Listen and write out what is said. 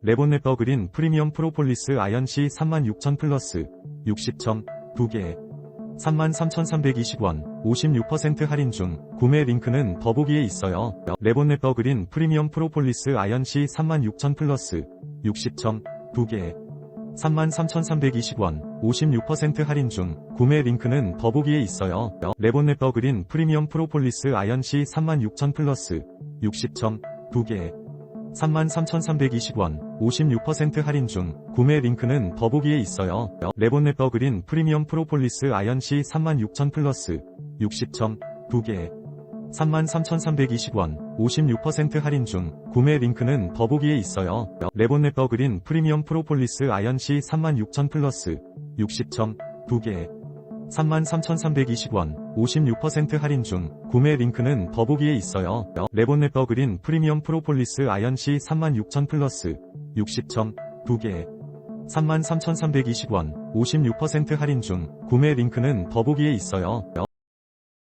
레본네버 그린 프리미엄 프로폴리스 아연시 36,000 플러스 60점 2개 33,320원 56% 할인 중 구매 링크는 더보기에 있어요. 레본네버 그린 프리미엄 프로폴리스 아연시 36,000 플러스 60점 2개 33,320원 56% 할인 중 구매 링크는 더보기에 있어요. 레본네버 그린 프리미엄 프로폴리스 아연시 36,000 플러스 60점 2개 33,320원 56% 할인 중 구매 링크는 더보기에 있어요. 레본네버 그린 프리미엄 프로폴리스 아연시 36,000 플러스 60점 2개 33,320원 56% 할인 중 구매 링크는 더보기에 있어요. 레본네버 그린 프리미엄 프로폴리스 아연시 36,000 플러스 60점 2개 33,320원 56% 할인 중 구매 링크는 더보기에 있어요. 레본네버 그린 프리미엄 프로폴리스 아연시 36,000 플러스 60점 2개 33,320원 56% 할인 중 구매 링크는 더보기에 있어요.